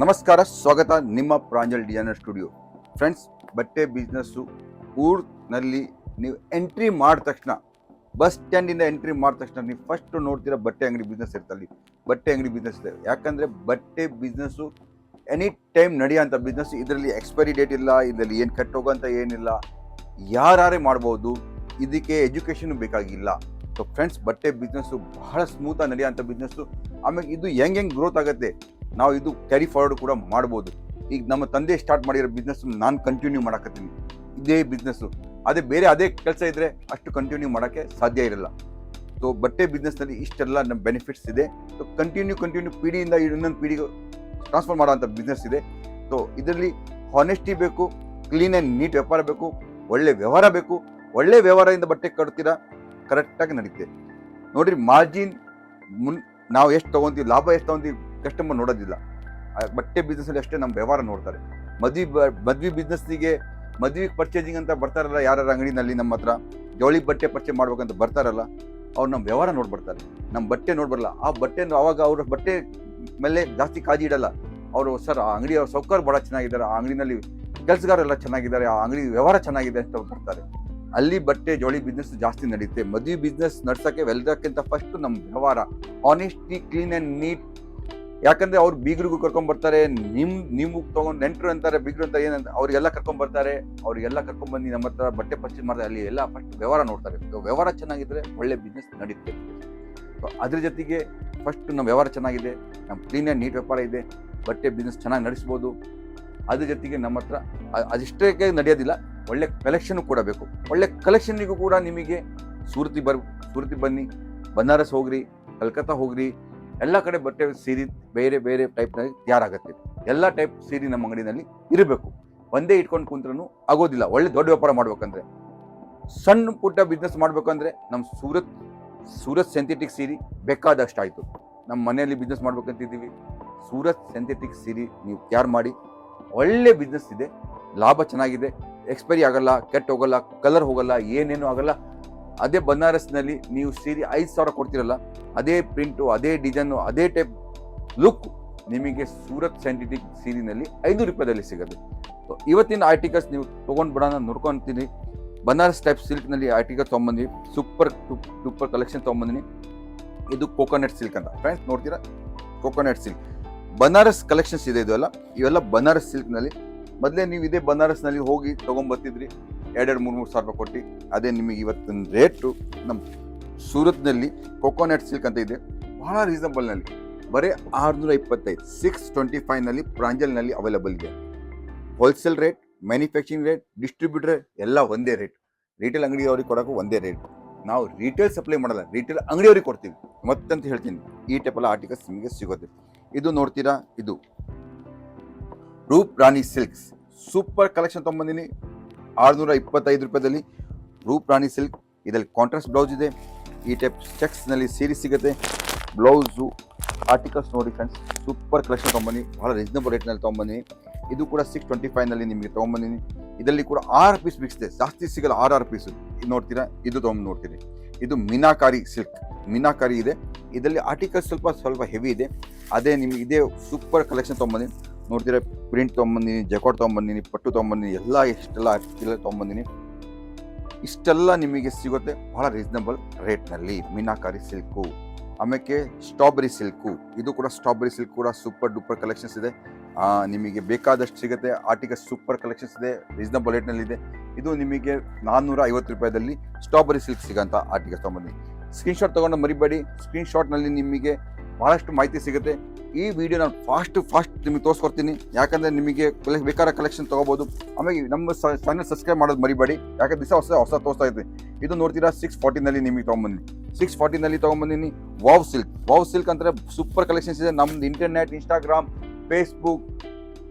ನಮಸ್ಕಾರ, ಸ್ವಾಗತ ನಿಮ್ಮ ಪ್ರಾಂಜಲ್ ಡಿಸೈನರ್ ಸ್ಟುಡಿಯೋ. ಫ್ರೆಂಡ್ಸ್, ಬಟ್ಟೆ ಬಿಸ್ನೆಸ್ಸು ಊರ್ನಲ್ಲಿ ನೀವು ಎಂಟ್ರಿ ಮಾಡಿದ ತಕ್ಷಣ, ಬಸ್ ಸ್ಟ್ಯಾಂಡಿಂದ ಎಂಟ್ರಿ ಮಾಡಿದ ತಕ್ಷಣ ನೀವು ಫಸ್ಟ್ ನೋಡ್ತೀರ ಬಟ್ಟೆ ಅಂಗಡಿ ಬಿಸ್ನೆಸ್ ಇರ್ತಲ್ಲಿ ಬಟ್ಟೆ ಅಂಗಡಿ ಬಿಸ್ನೆಸ್ ಇದೆ. ಯಾಕಂದರೆ ಬಟ್ಟೆ ಬಿಸ್ನೆಸ್ಸು ಎನಿ ಟೈಮ್ ನಡೆಯೋಂಥ ಬಿಸ್ನೆಸ್ ಇದರಲ್ಲಿ ಎಕ್ಸ್ಪೈರಿ ಡೇಟ್ ಇಲ್ಲ, ಇದರಲ್ಲಿ ಏನು ಕಟ್ಟೋಗಂತ ಏನಿಲ್ಲ. ಯಾರೇ ಮಾಡ್ಬೋದು, ಇದಕ್ಕೆ ಎಜುಕೇಷನ್ ಬೇಕಾಗಿಲ್ಲ. ಸೊ ಫ್ರೆಂಡ್ಸ್ ಬಟ್ಟೆ ಬಿಸ್ನೆಸ್ಸು ಬಹಳ ಸ್ಮೂತಾಗಿ ನಡೆಯೋಂಥ ಬಿಸ್ನೆಸ್ಸು. ಆಮೇಲೆ ಇದು ಹೆಂಗೆ ಹೆಂಗೆ ಗ್ರೋತ್ ಆಗುತ್ತೆ? ನಾವು ಇದು ಕ್ಯಾರಿ ಫಾರ್ವರ್ಡ್ ಕೂಡ ಮಾಡ್ಬೋದು. ಈಗ ನಮ್ಮ ತಂದೆ ಸ್ಟಾರ್ಟ್ ಮಾಡಿರೋ ಬಿಸ್ನೆಸ್ ನಾನು ಕಂಟಿನ್ಯೂ ಮಾಡಕತ್ತೀನಿ. ಇದೇ ಬಿಸ್ನೆಸ್ಸು ಅದೇ ಬೇರೆ ಅದೇ ಕೆಲಸ ಇದ್ದರೆ ಅಷ್ಟು ಕಂಟಿನ್ಯೂ ಮಾಡೋಕ್ಕೆ ಸಾಧ್ಯ ಇರಲ್ಲ. ಸೊ ಬಟ್ಟೆ ಬಿಸ್ನೆಸ್ನಲ್ಲಿ ಇಷ್ಟೆಲ್ಲ ನಮ್ಮ ಬೆನಿಫಿಟ್ಸ್ ಇದೆ. ಸೊ ಕಂಟಿನ್ಯೂ ಕಂಟಿನ್ಯೂ ಪೀಡಿಯಿಂದ ಇನ್ನೊಂದು ಪೀಡಿಗೆ ಟ್ರಾನ್ಸ್ಫರ್ ಮಾಡೋಂಥ ಬಿಸ್ನೆಸ್ ಇದೆ. ಸೊ ಇದರಲ್ಲಿ ಹಾನೆಸ್ಟಿ ಬೇಕು ಕ್ಲೀನ್ ಆ್ಯಂಡ್ ನೀಟ್ ವ್ಯಾಪಾರ ಬೇಕು, ಒಳ್ಳೆ ವ್ಯವಹಾರ ಬೇಕು. ಒಳ್ಳೆ ವ್ಯವಹಾರದಿಂದ ಬಟ್ಟೆ ಕಟ್ತೀರಾ? ಕರೆಕ್ಟಾಗಿ ನಡೀತೆ. ನೋಡಿರಿ ಮಾರ್ಜಿನ್ ಮುನ್ ನಾವು ಎಷ್ಟು ತೊಗೊತೀವಿ, ಲಾಭ ಎಷ್ಟು ತೊಗೊಂತೀವಿ ಕಸ್ಟಮರ್ ನೋಡೋದಿಲ್ಲ. ಬಟ್ಟೆ ಬಿಸ್ನೆಸ್ಸಲ್ಲಿ ಅಷ್ಟೇ ನಮ್ಮ ವ್ಯವಹಾರ ನೋಡ್ತಾರೆ. ಮದ್ವೆ ಮದ್ವೆ ಬಿಸ್ನೆಸ್ಸಿಗೆ ಮದ್ವೆ ಪರ್ಚೇಸಿಂಗ್ ಅಂತ ಬರ್ತಾರಲ್ಲ ಯಾರ ಅಂಗಡಿನಲ್ಲಿ ನಮ್ಮ ಹತ್ರ? ಜವಳಿ ಬಟ್ಟೆ ಪರ್ಚೇಸ್ ಮಾಡ್ಬೇಕಂತ ಬರ್ತಾರಲ್ಲ, ಅವ್ರು ನಮ್ಮ ವ್ಯವಹಾರ ನೋಡ್ಬರ್ತಾರೆ ನಮ್ಮ ಬಟ್ಟೆ ನೋಡ್ಬರಲ್ಲ, ಆ ಬಟ್ಟೆ ಅವಾಗ ಅವ್ರ ಬಟ್ಟೆ ಮೇಲೆ ಜಾಸ್ತಿ ಕಾಜಿ ಇಡಲ್ಲ. ಅವರು, ಸರ್, ಆ ಅಂಗಡಿ ಅವ್ರ ಸೌಕರ್ ಭಾಳ ಚೆನ್ನಾಗಿದ್ದಾರೆ, ಆ ಅಂಗಡಿನಲ್ಲಿ ಕೆಲಸಗಾರರೆಲ್ಲ ಚೆನ್ನಾಗಿದ್ದಾರೆ, ಆ ಅಂಗಡಿ ವ್ಯವಹಾರ ಚೆನ್ನಾಗಿದೆ ಅಂತ ಬರ್ತಾರೆ. ಅಲ್ಲಿ ಬಟ್ಟೆ ಜೋಳಿ ಬಿಸ್ನೆಸ್ ಜಾಸ್ತಿ ನಡೆಯುತ್ತೆ ಮದುವೆ ಬಿಸ್ನೆಸ್ ನಡ್ಸೋಕ್ಕೆ ವೆಲ್ದಕ್ಕಿಂತ ಫಸ್ಟ್ ನಮ್ಮ ವ್ಯವಹಾರ ಆನೆಸ್ಟಿ ಕ್ಲೀನ್ ಆ್ಯಂಡ್ ನೀಟ್ ಯಾಕಂದ್ರೆ ಅವ್ರು ಬೀಗರಿಗೂ ಕರ್ಕೊಂಡ್ ಬರ್ತಾರೆ, ನಿಮ್ ನೀವು ತಗೊಂಡ್ ನೆಂಟರು ಅಂತಾರೆ, ಬೀಗರು ಅಂತ ಏನಂತ, ಅವ್ರಿಗೆಲ್ಲ ಬರ್ತಾರೆ, ಅವ್ರಿಗೆಲ್ಲ ಕರ್ಕೊಂಡ್ ಬಂದು ನಮ್ಮ ಹತ್ರ ಬಟ್ಟೆ ಪರ್ಚೇಸ್ ಮಾಡ್ತಾರೆ, ಅಲ್ಲಿ ಎಲ್ಲ ಫಸ್ಟ್ ವ್ಯವಹಾರ ನೋಡ್ತಾರೆ. ವ್ಯವಹಾರ ಚೆನ್ನಾಗಿದ್ರೆ ಒಳ್ಳೆ ಬಿಸ್ನೆಸ್ ನಡೀತದೆ. ಸೊ ಅದ್ರ ಜೊತೆಗೆ ಫಸ್ಟ್ ನಮ್ಮ ವ್ಯವಹಾರ ಚೆನ್ನಾಗಿದೆ ನಮ್ಮ ಕ್ಲೀನ್ ಆ್ಯಂಡ್ ನೀಟ್ ವ್ಯಾಪಾರ ಇದೆ, ಬಟ್ಟೆ ಬಿಸ್ನೆಸ್ ಚೆನ್ನಾಗಿ ನಡೆಸ್ಬೋದು. ಅದ್ರ ಜೊತೆಗೆ ನಮ್ಮ ಹತ್ರ ಅದಿಷ್ಟಕ್ಕೆ ನಡೆಯೋದಿಲ್ಲ, ಒಳ್ಳೆ ಕಲೆಕ್ಷನ್ ಕೂಡ ಬೇಕು. ಒಳ್ಳೆ ಕಲೆಕ್ಷನ್ನಿಗೂ ಕೂಡ ನಿಮಗೆ ಸೂರತಿ ಬರ್, ಸೂರತಿ ಬನ್ನಿ, ಬನಾರಸ್ ಹೋಗ್ರಿ, ಕಲ್ಕತ್ತಾ ಹೋಗ್ರಿ ಎಲ್ಲ ಕಡೆ ಬಟ್ಟೆ ಸೀರೆ ಬೇರೆ ಬೇರೆ ಟೈಪ್ನಲ್ಲಿ ತಯಾರಾಗುತ್ತೆ. ಎಲ್ಲ ಟೈಪ್ ಸೀರೆ ನಮ್ಮ ಅಂಗಡಿನಲ್ಲಿ ಇರಬೇಕು. ಒಂದೇ ಇಟ್ಕೊಂಡು ಕುಂತ್ರೂ ಆಗೋದಿಲ್ಲ. ಒಳ್ಳೆ ದೊಡ್ಡ ವ್ಯಾಪಾರ ಮಾಡ್ಬೇಕಂದ್ರೆ. ಸಣ್ಣ ಪುಟ್ಟ ಬಿಸ್ನೆಸ್ ಮಾಡ್ಬೇಕಂದ್ರೆ ನಮ್ಮ ಸೂರತ್ ಸೂರತ್ ಸೆಂಥೆಟಿಕ್ ಸೀರೆ ಬೇಕಾದಷ್ಟು ಆಯಿತು. ನಮ್ಮ ಮನೆಯಲ್ಲಿ ಬಿಸ್ನೆಸ್ ಮಾಡ್ಬೇಕಂತಿದ್ದೀವಿ. ಸೂರತ್ ಸೆಂಥೆಟಿಕ್ ಸೀರೆ ನೀವು ತಯಾರು ಮಾಡಿ, ಒಳ್ಳೆ ಬಿಸ್ನೆಸ್ ಇದೆ. ಲಾಭ ಚೆನ್ನಾಗಿದೆ. ಎಕ್ಸ್ಪೈರಿ ಆಗಲ್ಲ, ಕೆಟ್ಟ ಹೋಗಲ್ಲ ಕಲರ್ ಹೋಗಲ್ಲ, ಏನೇನು ಆಗಲ್ಲ. ಅದೇ ಬನಾರಸ್ನಲ್ಲಿ ನೀವು ಸೀರೆ ಐದು ಸಾವಿರ ಕೊಡ್ತಿರಲ್ಲ, ಅದೇ ಪ್ರಿಂಟು, ಅದೇ ಡಿಸೈನು, ಅದೇ ಟೈಪ್ ಲುಕ್ ನಿಮಗೆ ಸೂರತ್ ಸೈಂಟಿಫಿಕ್ ಸೀರಿನಲ್ಲಿ ಐನೂರು ರೂಪಾಯಿದಲ್ಲಿ ಸಿಗುತ್ತೆ. ಸೊ ಇವತ್ತಿನ ಆರ್ಟಿಕಲ್ಸ್ ನೀವು ತೊಗೊಂಡು ಬಿಡೋಣ ನೋಡ್ಕೊತೀನಿ. ಬನಾರಸ್ ಟೈಪ್ ಸಿಲ್ಕ್ನಲ್ಲಿ ಆರ್ಟಿಕಲ್ ತೊಗೊಂಬಂದ್ವಿ ಸೂಪರ್ ಸೂಪರ್ ಕಲೆಕ್ಷನ್ ತೊಗೊಂಬಂದಿನಿ. ಇದು ಕೋಕೋನಟ್ ಸಿಲ್ಕ್ ಅಂತ. ಫ್ರೆಂಡ್ಸ್, ನೋಡ್ತೀರಾ? Coconut silk. ಬನಾರಸ್ ಕಲೆಕ್ಷನ್ಸ್ ಇದೆ ಇದೆಲ್ಲ ಇವೆಲ್ಲ ಬನಾರಸ್ ಸಿಲ್ಕ್ನಲ್ಲಿ. ಮೊದಲೇ ನೀವು ಇದೇ ಬನಾರಸ್ನಲ್ಲಿ ಹೋಗಿ ತೊಗೊಂಬರ್ತಿದ್ರಿ. ಎರಡೆರಡು ಮೂರು ಮೂರು ಸಾವಿರ ರೂಪಾಯಿ ಕೊಟ್ಟು, ಅದೇ ನಿಮಗೆ ಇವತ್ತಿನ ರೇಟು ನಮ್ಮ ಸೂರತ್ನಲ್ಲಿ ಕೊಕೋನಟ್ ಸಿಲ್ಕ್ ಅಂತ ಇದೆ. ಬಹಳ ರೀಸನಬಲ್ನಲ್ಲಿ ಬರೀ ಆರುನೂರ ಇಪ್ಪತ್ತೈದು ಸಿಕ್ಸ್ ಟ್ವೆಂಟಿ ಫೈವ್ನಲ್ಲಿ ಪ್ರಾಂಜಲ್ನಲ್ಲಿ ಅವೈಲಬಲ್ ಇದೆ. Wholesale rate manufacturing rate distributor ಎಲ್ಲ ಒಂದೇ ರೇಟ್ ರಿಟೇಲ್ ಅಂಗಡಿಯವ್ರಿಗೆ ಕೊಡೋಕ್ಕೂ ಒಂದೇ ರೇಟ್ ನಾವು ರಿಟೇಲ್ ಸಪ್ಲೈ ಮಾಡಲ್ಲ ರಿಟೇಲ್ ಅಂಗಡಿಯವ್ರಿಗೆ ಕೊಡ್ತೀವಿ. ಮತ್ತಂತ ಹೇಳ್ತೀನಿ, ಈ ಟೈಪೆಲ್ಲ ಆರ್ಟಿಕಲ್ಸ್ ನಿಮಗೆ ಸಿಗುತ್ತೆ ಇದು ನೋಡ್ತೀರಾ, ಇದು. Roop Rani silks super collection ತೊಗೊಂಬಂದಿನಿ. ಆರುನೂರ ಇಪ್ಪತ್ತೈದು ರೂಪಾಯಿದಲ್ಲಿ ರೂಪ್ ರಾಣಿ ಸಿಲ್ಕ್. ಇದರಲ್ಲಿ ಕಾಂಟ್ರಾಸ್ಟ್ ಬ್ಲೌಸ್ ಇದೆ. ಈ ಟೈಪ್ ಚೆಕ್ಸ್ನಲ್ಲಿ ಸೀರೆ ಸಿಗುತ್ತೆ. ಬ್ಲೌಸು ಆರ್ಟಿಕಲ್ಸ್ ನೋಡಿ ಫ್ರೆಂಡ್ಸ್ ಸೂಪರ್ ಕಲೆಕ್ಷನ್ ತೊಗೊಂಬನ್ನಿ. ಭಾಳ ರೀಸನಬಲ್ ರೇಟ್ನಲ್ಲಿ ತೊಗೊಂಬನ್ನಿ. ಇದು ಕೂಡ ಸಿಕ್ಸ್ ಟ್ವೆಂಟಿ ಫೈವ್ನಲ್ಲಿ ನಿಮಗೆ ತೊಗೊಂಬಂದಿನಿ ಇದರಲ್ಲಿ ಕೂಡ ಆರು ಪೀಸ್ ಇದೆ ಜಾಸ್ತಿ ಸಿಗಲ್ಲ ಆರು ಆರು ಪೀಸು ಇದು ನೋಡ್ತೀರಾ? ಇದು ತೊಗೊಂಡು ನೋಡ್ತೀನಿ. ಇದು ಮೀನಾಕಾರಿ ಸಿಲ್ಕ್. ಮೀನಾಕಾರಿ ಇದೆ. ಇದರಲ್ಲಿ ಆರ್ಟಿಕಲ್ಸ್ ಸ್ವಲ್ಪ ಸ್ವಲ್ಪ ಹೆವಿ ಇದೆ. ಅದೇ ನಿಮಗೆ ಇದೇ ಸೂಪರ್ ಕಲೆಕ್ಷನ್ ತೊಗೊಂಬಂದಿನಿ ನೋಡ್ತೀರಾ ಪ್ರಿಂಟ್ ತೊಗೊಂಬಂದಿನಿ ಜಕೋಟ್ ತೊಗೊಂಬಂದಿನಿ, ಪಟ್ಟು ತೊಗೊಂಬಂದಿನಿ, ಎಲ್ಲ ಇಷ್ಟೆಲ್ಲ ಅಕ್ಕಿಲ್ಲ ತೊಗೊಂಬಂದಿನಿ. ಇಷ್ಟೆಲ್ಲ ನಿಮಗೆ ಸಿಗುತ್ತೆ ಬಹಳ ರೀಸನಬಲ್ ರೇಟ್ನಲ್ಲಿ ಮೀನಾಕಾರಿ ಸಿಲ್ಕು ಆಮೇಲೆ ಸ್ಟ್ರಾಬೆರಿ ಸಿಲ್ಕು ಇದು ಕೂಡ ಸ್ಟ್ರಾಬೆರಿ ಸಿಲ್ಕ್ ಕೂಡ ಸೂಪರ್ ಡೂಪರ್ ಕಲೆಕ್ಷನ್ಸ್ ಇದೆ. ನಿಮಗೆ ಬೇಕಾದಷ್ಟು ಸಿಗುತ್ತೆ. ಆರ್ಟಿಕಲ್ ಸೂಪರ್ ಕಲೆಕ್ಷನ್ಸ್ ಇದೆ. ರೀಸನಬಲ್ ರೇಟ್ನಲ್ಲಿ ಇದೆ. ಇದು ನಿಮಗೆ ನಾನ್ನೂರ ಐವತ್ತು ರೂಪಾಯಿದಲ್ಲಿ ಸ್ಟ್ರಾಬೆರಿ ಸಿಲ್ಕ್ ಸಿಗೋಂಥ ಆರ್ಟಿಕಲ್ ತೊಗೊಂಬನ್ನಿ ಸ್ಕ್ರೀನ್ಶಾಟ್ ತೊಗೊಂಡು ಮರಿಬೇಡಿ. ಸ್ಕ್ರೀನ್ಶಾಟ್ನಲ್ಲಿ ನಿಮಗೆ ಭಾಳಷ್ಟು ಮಾಹಿತಿ ಸಿಗುತ್ತೆ. ಈ ವಿಡಿಯೋ ನಾನು ಫಾಸ್ಟ್ ಫಾಸ್ಟ್ ನಿಮಗೆ ತೋರಿಸ್ಕೊಡ್ತೀನಿ. ಯಾಕಂದರೆ ನಿಮಗೆ ಬೇಕಾದ ಕಲೆಕ್ಷನ್ ತೊಗೋಬೋದು. ಆಮೇಲೆ ನಮ್ಮ ಚಾನಲ್ ಸಬ್ಸ್ಕ್ರೈಬ್ ಮಾಡೋದು ಮರಿಬೇಡಿ. ಯಾಕಂದ್ರೆ ದಿವಸ ಹೊಸ ಹೊಸ ತೋರಿಸ್ತಾ ಇದೆ ಇದು ನೋಡ್ತೀರಾ? ಸಿಕ್ಸ್ ಫಾರ್ಟಿನಲ್ಲಿ ನಿಮಗೆ ತೊಗೊಂಬಂದಿನಿ ಸಿಕ್ಸ್ ಫಾರ್ಟಿನಲ್ಲಿ ತೊಗೊಂಬಂದಿನಿ ವಾವ್ ಸಿಲ್ಕ್ ವಾವ್ ಸಿಲ್ಕ್ ಅಂದರೆ ಸೂಪರ್ ಕಲೆಕ್ಷನ್ಸ್ ಇದೆ. ನಮ್ದು ಇಂಟರ್ನೆಟ್ ಇನ್ಸ್ಟಾಗ್ರಾಮ್ ಫೇಸ್ಬುಕ್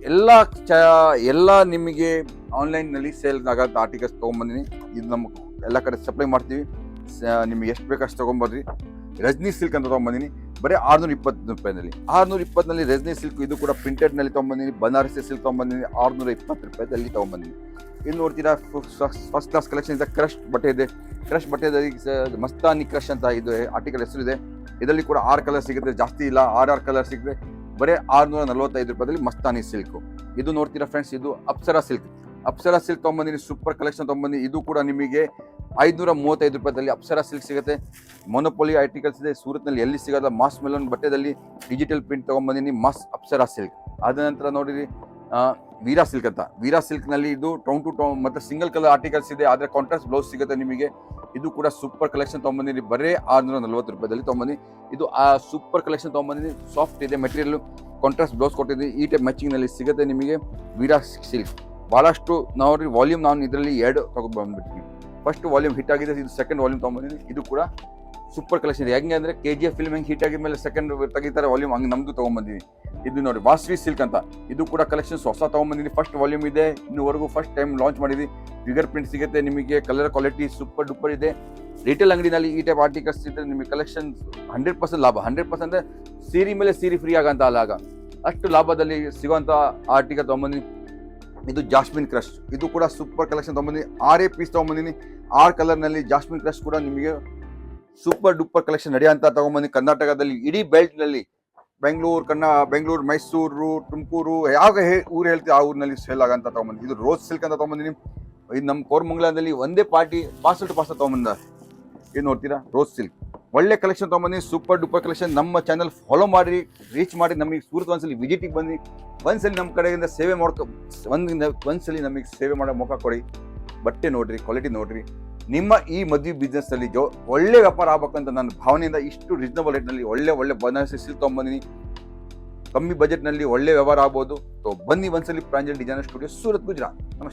ಎಲ್ಲ ಚ, ಎಲ್ಲ ನಿಮಗೆ ಆನ್ಲೈನ್ನಲ್ಲಿ ಸೇಲ್ ಆಗೋ ಆರ್ಟಿಕಲ್ಸ್ ತೊಗೊಂಬಂದಿನಿ ಇದು ನಮ್ಮ ಎಲ್ಲ ಕಡೆ ಸಪ್ಲೈ ಮಾಡ್ತೀವಿ. ನಿಮಗೆ ಎಷ್ಟು ಅಷ್ಟು ತೊಗೊಂಬರ್ರಿ. ರಜನಿ ಸಿಲ್ಕ್ ಅಂತ ತೊಗೊಂಬಂದಿನಿ ಬರೀ ಆರ್ನೂರ ಇಪ್ಪತ್ತು ರೂಪಾಯಿನಲ್ಲಿ. ಆರ್ನೂರ ಇಪ್ಪತ್ತನಲ್ಲಿ ರೆಸ್ನಿ ಸಿಲ್ಕ್ ಇದು ಕೂಡ ಪ್ರಿಂಟೆಡ್ನಲ್ಲಿ ತೊಗೊಂಬಂದಿನಿ, ಬನಾರಸಿ ಸಿಲ್ಕ್ ತೊಗೊಂಬಂದಿನಿ ಆರ್ನೂರ ಇಪ್ಪತ್ತು ರೂಪಾಯಿದಲ್ಲಿ ತೊಗೊಂಬಂದಿನಿ. ಇಲ್ಲಿ ನೋಡ್ತೀರಾ ಫಸ್ಟ್ ಕ್ಲಾಸ್ ಕಲೆಕ್ಷನ್ ಇದೆ ಕ್ರಶ್ ಬಟ್ಟೆ ಇದೆ. ಕ್ರಶ್ ಬಟ್ಟೆದಲ್ಲಿ ಮಸ್ತಾನಿ ಕ್ರಶ್ ಅಂತ ಇದು ಆರ್ಟಿಕಲ್ ಹೆಸರು ಇದೆ. ಇದರಲ್ಲಿ ಕೂಡ ಆರು ಕಲರ್ ಸಿಗುತ್ತೆ, ಜಾಸ್ತಿ ಇಲ್ಲ, ಆರು ಆರು ಕಲರ್ ಸಿಗುತ್ತೆ ಬರೀ ಆರ್ನೂರ ನಲವತ್ತೈದು ರೂಪಾಯಿದಲ್ಲಿ ಮಸ್ತಾನಿ ಸಿಲ್ಕು. ಇದು ನೋಡ್ತೀರಾ ಫ್ರೆಂಡ್ಸ್ ಇದು ಅಪ್ಸರಾ ಸಿಲ್ಕ್. ಅಪ್ಸರಾ ಸಿಲ್ಕ್ ತೊಗೊಂಬಂದಿನಿ ಸೂಪರ್ ಕಲೆಕ್ಷನ್ ತೊಗೊಂಬಂದಿನಿ, ಇದು ಕೂಡ ನಿಮಗೆ ಐದುನೂರ ಮೂವತ್ತೈದು ರೂಪಾಯಿದಲ್ಲಿ ಅಪ್ಸರಾ ಸಿಲ್ಕ್ ಸಿಗುತ್ತೆ. ಮೊನೊಪೊಲಿ ಆರ್ಟಿಕಲ್ಸ್ ಇದೆ. ಸೂರತ್ನಲ್ಲಿ ಎಲ್ಲಿ ಸಿಗೋದ? ಮಾಸ್ ಮೆಲೋನ್ ಬಟ್ಟೆದಲ್ಲಿ digital print ತೊಗೊಂಬಂದಿನಿ. Mass Apsara silk. ಅದ ನಂತರ ನೋಡಿರಿ ವೀರಾ ಸಿಲ್ಕ್ ಅಂತ. ವೀರಾ ಸಿಲ್ಕ್ನಲ್ಲಿ ಇದು ಟೌನ್ ಟು ಟೌನ್ ಮತ್ತು ಸಿಂಗಲ್ ಕಲರ್ ಆರ್ಟಿಕಲ್ಸ್ ಇದೆ. ಆದರೆ ಕಾಂಟ್ರಾಸ್ಟ್ ಬ್ಲೌಸ್ ಸಿಗುತ್ತೆ ನಿಮಗೆ. ಇದು ಕೂಡ ಸೂಪರ್ ಕಲೆಕ್ಷನ್ ತೊಗೊಂಬಂದಿನಿ. ಬರೀ ಆರುನೂರ ನಲ್ವತ್ತು ರೂಪಾಯಿದಲ್ಲಿ ತೊಗೊಂಬಂದಿ ಇದು, ಆ ಸೂಪರ್ ಕಲೆಕ್ಷನ್ ತೊಗೊಂಬಂದಿನಿ. ಸಾಫ್ಟ್ ಇದೆ ಮೆಟೀರಿಯಲ್ ಕಾಂಟ್ರಾಸ್ಟ್ ಬ್ಲೌಸ್ ಕೊಟ್ಟಿದ್ದೀನಿ. ಈ ಟೈಪ್ ಮ್ಯಾಚಿಂಗ್ನಲ್ಲಿ ಸಿಗುತ್ತೆ ನಿಮಗೆ ವೀರಾ ಸಿಲ್ಕ್. ಭಾಳಷ್ಟು ನಾವು ವಾಲ್ಯೂಮ್ ನಾನು ಇದರಲ್ಲಿ ಎರಡು ತಗೊಂಡು ಬಂದ್ಬಿಡ್ತೀನಿ. ಫಸ್ಟ್ ವಾಲ್ಯೂಮ್ ಹಿಟ್ ಆಗಿದೆ, ಇದು ಸೆಕೆಂಡ್ ವಾಲ್ಯೂಮ್ ತೊಗೊಂಬಂದಿದ್ದೀನಿ ಇದು ಕೂಡ ಸೂಪರ್ ಕಲೆಕ್ಷನ್ ಇದೆ. ಹೆಂಗೆ ಅಂದರೆ ಕೆ ಜಿ ಎಫ್ ಫಿಲ್ಮ್ ಹೆಂಗೆ ಹಿಟ್ ಆಗಿದ್ಮೇಲೆ ಸೆಕೆಂಡ್ ತೆಗಿತಾರೆ ವಾಲ್ಯೂಮ್ ಹಂಗೆ ನಮ್ಮದು ತೊಗೊಂಬಂದಿದ್ದೀನಿ ಇದು ನೋಡಿ ವಾಸ್ವಿ ಸಿಲ್ಕ್ ಅಂತ. ಇದು ಕೂಡ ಕಲೆಕ್ಷನ್ಸ್ ಹೊಸ ತೊಗೊಂಬಂದಿದ್ದೀನಿ ಫಸ್ಟ್ ವಾಲ್ಯೂಮ್ ಇದೆ, ಇನ್ನುವರೆಗೂ ಫಸ್ಟ್ ಟೈಮ್ ಲಾಂಚ್ ಮಾಡಿದ್ವಿ ಫಿಗರ್ ಪ್ರಿಂಟ್ ಸಿಗುತ್ತೆ ನಿಮಗೆ ಕಲರ್ ಕ್ವಾಲಿಟಿ ಸೂಪರ್ ಡೂಪರ್ ಇದೆ. ರಿಟೇಲ್ ಅಂಗಡಿನಲ್ಲಿ ಈ ಟೈಪ್ ಆರ್ಟಿಕಲ್ಸ್ ಇದ್ದರೆ ನಿಮಗೆ ಕಲೆಕ್ಷನ್ ಹಂಡ್ರೆಡ್ ಪರ್ಸೆಂಟ್ ಲಾಭ. ಹಂಡ್ರೆಡ್ ಪರ್ಸೆಂಟ್ ಸೀರೆ ಮೇಲೆ ಸೀರೆ ಫ್ರೀ ಆಗಂತ ಅಲ್ಲ ಆಗ. ಅಷ್ಟು ಲಾಭದಲ್ಲಿ ಸಿಗುವಂಥ ಆರ್ಟಿಕಲ್ ತೊಗೊಂಬಂದಿನಿ. ಇದು ಜಾಸ್ಮಿನ್ ಕ್ರಶ್. ಇದು ಕೂಡ ಸೂಪರ್ ಕಲೆಕ್ಷನ್ ತೊಗೊಂಬಂದಿನಿ. ಆರೇ ಪೀಸ್ ತೊಗೊಂಬಂದಿನಿ. ಆರು ಕಲರ್ನಲ್ಲಿ ಜಾಸ್ಮಿನ್ ಕ್ರಶ್ ಕೂಡ ನಿಮಗೆ ಸೂಪರ್ ಡೂಪರ್ ಕಲೆಕ್ಷನ್ ನಡೆಯುವಂತ ತಗೊಂಬಂದಿ ಕರ್ನಾಟಕದಲ್ಲಿ ಇಡೀ ಬೆಲ್ಟ್ನಲ್ಲಿ ಬೆಂಗಳೂರು ಕನ್ನ ಬೆಂಗಳೂರು, ಮೈಸೂರು, ತುಮಕೂರು, ಯಾವಾಗ ಹೇ- ಊರು ಹೇಳ್ತೀವಿ ಆ ಊರಿನಲ್ಲಿ ಸೇಲ್ ಆಗಂತ ತಗೊಂಬಂದಿ ಇದು ರೋಸ್ ಸಿಲ್ಕ್ ಅಂತ ತಗೊಂಬಂದಿನಿ. ಇದು ನಮ್ಮ ಕೋರ್ಮಂಗ್ಲಾದಲ್ಲಿ ಒಂದೇ ಪಾರ್ಟಿ ಪಾಸ್ ಟು ಪಾಸ್ ತಗೊಂಬಂದ. ಏನು ನೋಡ್ತೀರಾ? ರೋಸ್ ಸಿಲ್ಕ್ ಒಳ್ಳೆ ಕಲೆಕ್ಷನ್ ತೊಗೊಂಬನ್ನಿ ಸೂಪರ್ ಡೂಪರ್ ಕಲೆಕ್ಷನ್ ನಮ್ಮ ಚಾನಲ್ ಫಾಲೋ ಮಾಡಿ ರೀಚ್ ಮಾಡಿ, ನಮಗೆ ಸೂರತ್ ಒಂದ್ಸಲಿ ವಿಸಿಟಿಗೆ ಬನ್ನಿ. ಒಂದ್ಸಲಿ ನಮ್ಮ ಕಡೆಯಿಂದ ಸೇವೆ ಮಾಡ್ಕೊ ಒಂದು ಒಂದ್ಸಲಿ ನಮಗೆ ಸೇವೆ ಮಾಡೋ ಮುಖ ಕೊಡಿ. ಬಟ್ಟೆ ನೋಡ್ರಿ ಕ್ವಾಲಿಟಿ ನೋಡ್ರಿ. ನಿಮ್ಮ ಈ ಮದುವೆ ಬಿಸ್ನೆಸ್ನಲ್ಲಿ ಜೋ, ಒಳ್ಳೆ ವ್ಯಾಪಾರ ಆಗ್ಬೇಕಂತ ನನ್ನ ಭಾವನೆಯಿಂದ ಇಷ್ಟು ರೀಸನಬಲ್ ರೇಟ್ನಲ್ಲಿ ಒಳ್ಳೆ ಒಳ್ಳೆ ಬನಾರಸಿ ಸಿಲ್ಕ್ ತೊಗೊಂಬಂದಿನಿ ಕಮ್ಮಿ ಬಜೆಟ್ನಲ್ಲಿ ಒಳ್ಳೆ ವ್ಯವಹಾರ ಆಗ್ಬೋದು. ಸೊ ಬನ್ನಿ ಒಂದ್ಸಲಿ ಪ್ರಾಂಜಲ್ ಡಿಸೈನರ್ ಸ್ಟುಡಿಯೋ ಸೂರತ್, ಗುಜರಾತ್. ನಮಸ್ತೆ.